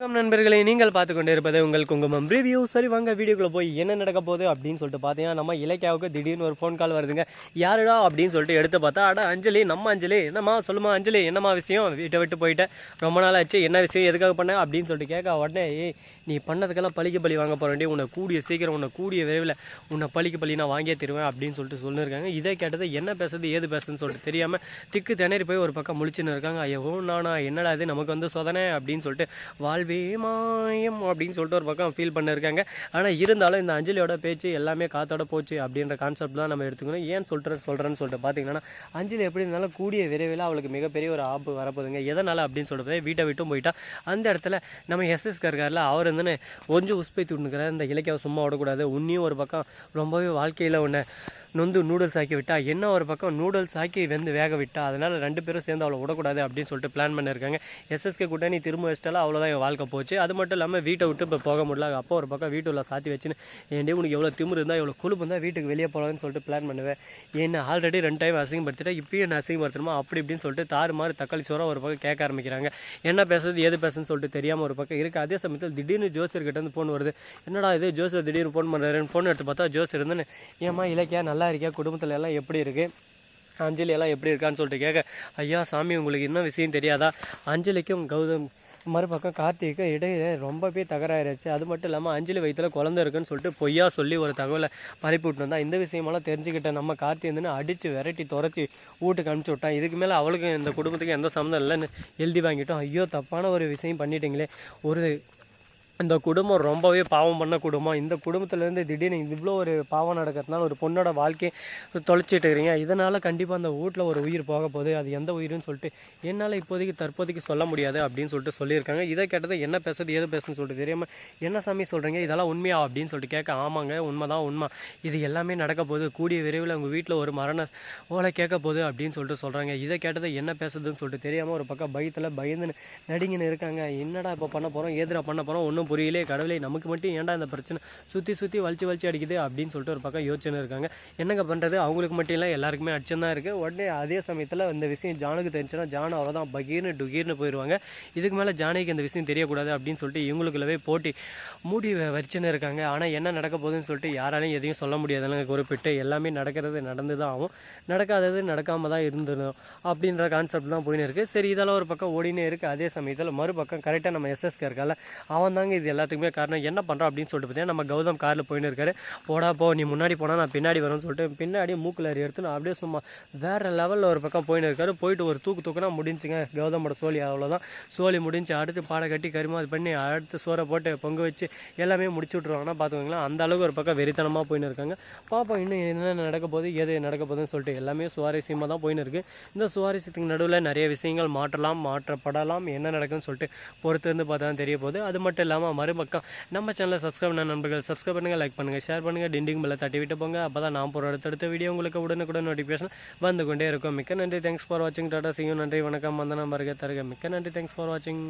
வணக்கம் நண்பர்களே நீங்கள் பார்த்து கொண்டு இருப்பது உங்கள் குங்குமம் ரிவ்யூ சரி வாங்க வீடியோக்குள்ளே போய் என்ன நடக்க போகுது அப்படின்னு சொல்லிட்டு பார்த்தீங்கன்னா நம்ம இலக்கியாவுக்கு திடீர்னு ஒரு ஃபோன் கால் வருதுங்க. யாருடா அப்படின்னு சொல்லிட்டு எடுத்து பார்த்தா அட அஞ்சலி நம்ம அஞ்சலி என்னம்மா சொல்லுமா அஞ்சலி என்னம்மா விஷயம்? வீட்டை விட்டு போயிட்டேன் ரொம்ப நாள் ஆச்சு என்ன விஷயம் எதுக்காக பண்ண? அப்படின்னு சொல்லிட்டு கேட்க உடனே ஏய் நீ பண்ணதுக்கெல்லாம் பழிக்கு பழி வாங்க போகிறேன் உன்னை கூடிய சீக்கிரம் உன்னை கூடிய விரைவில் உன்னை பழிக்கு பழி நான் வாங்கியே தருவேன் அப்படின்னு சொல்லிட்டு சொல்லியிருக்காங்க இதை கேட்டது என்ன பேசுறது ஏது பேசுறதுன்னு சொல்லிட்டு தெரியாமல் திக்கு திணறி போய் ஒரு பக்கம் முழிச்சுன்னு இருக்காங்க. ஐயோ நானா என்னடா இது நமக்கு வந்து சோதனை? அப்படின்னு சொல்லிட்டு வாழ் இதுவே மாயம் அப்படின்னு சொல்லிட்டு ஒரு பக்கம் ஃபீல் பண்ணிருக்காங்க. ஆனால் இருந்தாலும் இந்த அஞ்சலியோட பேச்சு எல்லாமே காத்தோட போச்சு அப்படின்ற கான்செப்ட் தான் நம்ம எடுத்துக்கணும். ஏன் சொல்கிறேன் சொல்கிறேன்னு சொல்லிட்டு பார்த்தீங்கன்னா அஞ்சலி எப்படி இருந்தாலும் கூடிய விரைவில் அவளுக்கு மிகப்பெரிய ஒரு ஆப்பு வரப்போகுதுங்க. எதனால் அப்படின்னு சொல்லிட்டு வீட்டை விட்டும் போயிட்டா அந்த இடத்துல நம்ம எஸ்எஸ்கர் இருக்கார்ல அவர் வந்து கொஞ்சம் உஸ்பை துணுக்கிறார் இந்த இலக்கியாவை சும்மா விடக்கூடாது. உன்னையும் ஒரு பக்கம் ரொம்பவே வாழ்க்கையில் ஒன்று நொந்து நூடுல்ஸ் ஆக்கி விட்டா என்ன ஒரு பக்கம் நூடுல்ஸ் ஆக்கி வெந்து வேக விட்டா? அதனால ரெண்டு பேரும் சேர்ந்து அவளை விடக்கூடாது அப்படின்னு சொல்லிட்டு பிளான் பண்ணியிருக்காங்க எஸ்எஸ்கே கூட்டணி திரும்ப வச்சிட்டாலும் அவ்வளோதான் என் வாழ்க்கை போச்சு. அது மட்டும் இல்லாமல் வீட்டை விட்டு இப்போ போக முடியல. அப்போ ஒரு பக்கம் வீட்டுல சாத்தி வச்சுன்னு ஏன்டே உனக்கு எவ்வளோ திமிரு இருந்தால் எவ்வளோ குழுப்பு இருந்தால் வீட்டுக்கு வெளியே போகலான்னு சொல்லிட்டு பிளான் பண்ணுவேன். என்ன ஆல்ரெடி ரெண்டு டைம் அசிங்கப்படுத்திட்டா இப்பயும் என்ன அசிங்கப்படுத்தணுமா? அப்படி இப்படின்னு சொல்லிட்டு தாறு மாதிரி தக்காளி சோறாக ஒரு பக்கம் கேட்க ஆரம்பிக்கிறாங்க. என்ன பேசுறது ஏது பேசுன்னு சொல்லிட்டு தெரியாமல் ஒரு பக்கம் இருக்குது அதே சமயத்தில் திடீர்னு ஜோசியர்கிட்ட வந்து ஃபோன் வருது. என்னடா இது ஜோசியர் திடீர்னு ஃபோன் பண்ணுறாருன்னு ஃபோன் எடுத்து பார்த்தா ஜோசியர் இருந்துன்னு ஏமா இலக்கியா நல்லா இருக்கியா குடும்பத்தில் எல்லாம் எப்படி இருக்குது அஞ்சலி எல்லாம் எப்படி இருக்கான்னு சொல்லிட்டு கேட்க ஐயா சாமி உங்களுக்கு இன்னும் விஷயம் தெரியாதா? அஞ்சலிக்கும் கௌதம் மறுபக்கம் கார்த்திக்கு இடையே ரொம்பவே தகராயிருச்சு அது மட்டும் இல்லாமல் அஞ்சலி வயிற்றில் குழந்தை இருக்குன்னு சொல்லிட்டு பொய்யா சொல்லி ஒரு தகவலை பரப்பி விட்டு வந்தா இந்த விஷயமெல்லாம் தெரிஞ்சுக்கிட்ட நம்ம கார்த்தி வந்து அடித்து விரட்டி துரத்தி வீட்டுக்கு அனுப்பிச்சி விட்டான். இதுக்கு மேலே அவளுக்கு இந்த குடும்பத்துக்கு எந்த சம்மந்தம் இல்லைன்னு எழுதி வாங்கிட்டோம். ஐயோ தப்பான ஒரு விஷயம் பண்ணிட்டீங்களே. ஒரு இந்த குடும்பம் ரொம்பவே பாவம் பண்ண குடும்பம். இந்த குடும்பத்துலேருந்து திடீர்னு இவ்வளோ ஒரு பாவம் நடக்கிறதுனால ஒரு பொண்ணோட வாழ்க்கையை தொலைச்சிட்டு இருக்கிறீங்க. இதனால் கண்டிப்பாக அந்த வீட்டில் ஒரு உயிர் போக போகுது. அது எந்த உயிர்னு சொல்லிட்டு என்னால் இப்போதைக்கு தற்போதைக்கு சொல்ல முடியாது அப்படின்னு சொல்லிட்டு சொல்லியிருக்காங்க. இதை கேட்டது என்ன பேசுறது எது பேசுன்னு சொல்லிட்டு தெரியாமல் என்ன சாமி சொல்கிறீங்க இதெல்லாம் உண்மையா? அப்படின்னு சொல்லிட்டு கேட்க ஆமாங்க உண்மை தான் உண்மை. இது எல்லாமே நடக்க போகுது. கூடிய விரைவில் உங்கள் வீட்டில் ஒரு மரண ஓலை கேட்க போகுது அப்படின்னு சொல்லிட்டு சொல்கிறாங்க இதை கேட்டதை என்ன பேசுறதுன்னு சொல்லிட்டு தெரியாமல் ஒரு பக்கம் பயத்தில் பயந்து நடிங்கன்னு இருக்காங்க. என்னடா இப்போ பண்ண போகிறோம் ஏதுடா பண்ண போகிறோம் ஒன்றும் புரியலே கடவுளே நமக்கு மட்டும் ஏன்டா இந்த பிரச்சனை? சுற்றி சுற்றி வலிச்சு வலிச்சு அடிக்குது அப்படின்னு சொல்லிட்டு ஒரு பக்கம் யோசனை இருக்காங்க. என்னங்க பண்ணுறது அவங்களுக்கு மட்டும் இல்லை எல்லாருக்குமே அச்சம் தான் இருக்குது உடனே அதே சமயத்தில் இந்த விஷயம் ஜானுக்கு தெரிஞ்சுன்னா ஜான் அவ்வளோதான் பகீர்னு டுகீர்னு போயிடுவாங்க. இதுக்கு மேலே ஜானைக்கு இந்த விஷயம் தெரியக்கூடாது அப்படின்னு சொல்லிட்டு இவங்களுக்குள்ளவே போட்டி மூடி வ- இருக்காங்க. ஆனால் என்ன நடக்க போகுதுன்னு சொல்லிட்டு யாராலையும் எதையும் சொல்ல முடியாதுன்னு குறிப்பிட்டு எல்லாமே நடக்கிறது நடந்து தான் ஆகும். நடக்காதது நடக்காமல் தான் இருந்துடும் அப்படின்ற கான்செப்ட் தான் போயின்னு இருக்குது சரி இதெல்லாம் ஒரு பக்கம் ஓடினே இருக்குது அதே சமயத்தில் மறுபக்கம் கரெக்டாக நம்ம எஸ்எஸ்கே இருக்கால அவன் தாங்க இது எல்லாத்துக்குமே காரணம். என்ன பண்ணுறோம் அப்படின்னு சொல்லிட்டு பார்த்தீங்கன்னா நம்ம கௌதம் காரில் போயின்னு இருக்காரு. போடா போ நீ முன்னாடி போனால் நான் பின்னாடி வரேன்னு சொல்லிட்டு பின்னாடி மூக்கில் அரி எடுத்து நான் அப்படியே சும்மா வேறு லெவலில் ஒரு பக்கம் போயின்னு இருக்காரு. போயிட்டு ஒரு தூக்கு தூக்குனா முடிஞ்சுங்க. கௌதமோட சோழி அவ்வளோதான் சோழி முடிஞ்சு அடுத்து பாடை கட்டி கரிமா அது பண்ணி அடுத்து சோறை போட்டு பொங்க வச்சு எல்லாமே முடிச்சு விட்ருவாங்கன்னா பார்த்துக்கோங்களேன் அந்த அளவுக்கு ஒரு பக்கம் வெறித்தனமாக போயின்னு இருக்காங்க. பார்ப்போம் இன்னும் என்ன நடக்க போகுது எது நடக்க போகுதுன்னு சொல்லிட்டு எல்லாமே சுவாரஸ்யமாக தான் போயின்னு இருக்குது இந்த சுவாரஸ்யத்துக்கு நடுவில் நிறைய விஷயங்கள் மாற்றலாம் மாற்றப்படலாம் என்ன நடக்குதுன்னு சொல்லிட்டு பொறுத்து இருந்து பார்த்தா தான் தெரிய போகுது. அது மட்டும் இல்லாமல் மறுபக்கம் நம்ம சேனலை சப்ஸ்கிரைப் பண்ண நண்பர்கள் சப்ஸ்கிரைப் பண்ணுங்கள் லைக் பண்ணுங்கள் ஷேர் பண்ணுங்கள் டிண்டிங் பெல்லை தட்டி விட்டு போங்க. அப்போ தான் நான் போகிற அடுத்தடுத்த வீடியோ உங்களுக்கு உடனுக்குடன் நோட்டிஃபிகேஷன் வந்து கொண்டே இருக்கும். மிக்க நன்றி. தேங்க்ஸ் ஃபார் வாட்சிங் டாடா சியும் நன்றி. வணக்கம். வந்தனம் வருக தருக. மிக்க நன்றி. தேங்க்ஸ் ஃபார் வாட்சிங்